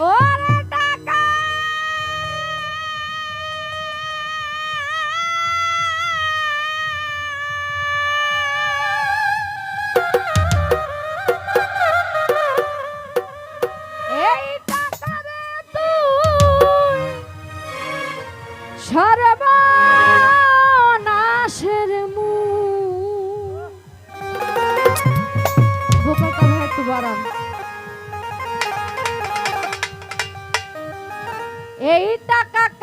Ora! ca, ca,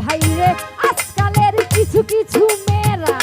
সোহাগ ভাই আজকালের কিছু কিছু মেয়েরা